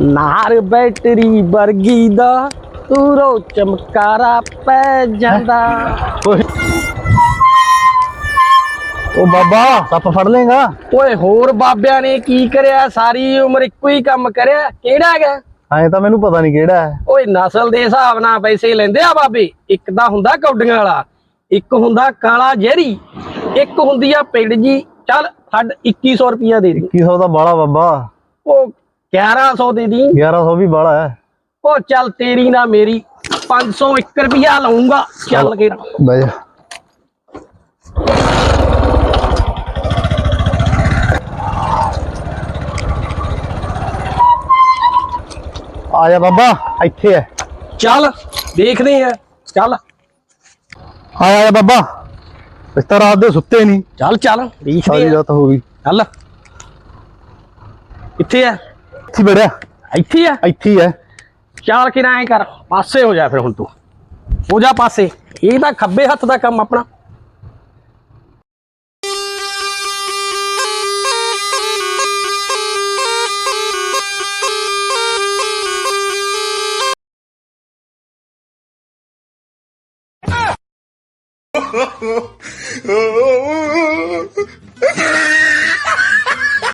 ਨਾਰ ਬੈਟਰੀ ਵਰਗੀ ਦਾ ਤੂਰੋ ਚਮਕਾਰਾ ਪੈ ਜਾਂਦਾ। ਉਹ ਬਾਬਾ ਸੱਪ ਫੜ ਲੇਗਾ ਓਏ ਹੋਰ ਬਾਬਿਆਂ ਨੇ ਕੀ ਕਰਿਆ? ਸਾਰੀ ਉਮਰ ਇੱਕੋ ਹੀ ਕੰਮ ਕਰਿਆ। ਕਿਹੜਾ ਹੈਗਾ? ਐਂ ਤਾਂ ਮੈਨੂੰ ਪਤਾ ਨਹੀਂ ਕਿਹੜਾ ਹੈ। ਓਏ ਨਸਲ ਦੇ ਹਿਸਾਬ ਨਾਲ ਪੈਸੇ ਲੈਂਦੇ ਆ ਬਾਬੇ। ਇੱਕ ਤਾਂ ਹੁੰਦਾ ਕੌਡੀਆਂ ਵਾਲਾ ਇੱਕ ਹੁੰਦਾ ਕਾਲਾ ਜਹਿਰੀ ਇੱਕ ਹੁੰਦੀ ਆ ਪਿੰਡ ਜੀ। ਚੱਲ ਛੱਡ 2100 ਰੁਪਿਆ ਦੇ ਦੇ। 2100 ਦਾ ਬਾਲਾ ਬਾਬਾ। ਉਹ 1100 ਦੇ ਦੀ। 1100 ਵੀ ਬਾਲਾ ਹੈ। ਉਹ ਚੱਲ ਤੇਰੀ ਨਾ ਮੇਰੀ। 501 ਰੁਪਿਆ ਲਊਂਗਾ। ਚੱਲ ਕੇ ਬਹਿ ਜਾ। ਆ ਜਾ ਬਾਬਾ ਇੱਥੇ ਹੈ। ਚੱਲ ਦੇਖਦੇ ਆ। ਚੱਲ। ਆ ਜਾ ਬਾਬਾ। ਇਸ ਤਰ੍ਹਾਂ ਰਾਤ ਦੇ ਸੁੱਤੇ ਨਹੀਂ। ਚੱਲ ਚੱਲ। ਸਾਰੀ ਦੇਖਦੇ ਆ। ਰਾਤ ਹੋ ਗਈ। ਚੱਲ। ਕਿੱਥੇ ਆ? ਇੱਥੇ ਬੜਿਆ ਇੱਥੇ ਆ? ਇੱਥੇ ਹੀ ਹੈ ਚੱਲ ਕੇ ਐਂ ਕਰ ਪਾਸੇ ਹੋ ਜਾ ਫਿਰ ਹੁਣ ਤੂੰ। ਹੋ ਜਾ ਪਾਸੇ। ਇਹ ਤਾਂ ਖੱਬੇ ਹੱਥ ਦਾ ਕੰਮ ਆਪਣਾ।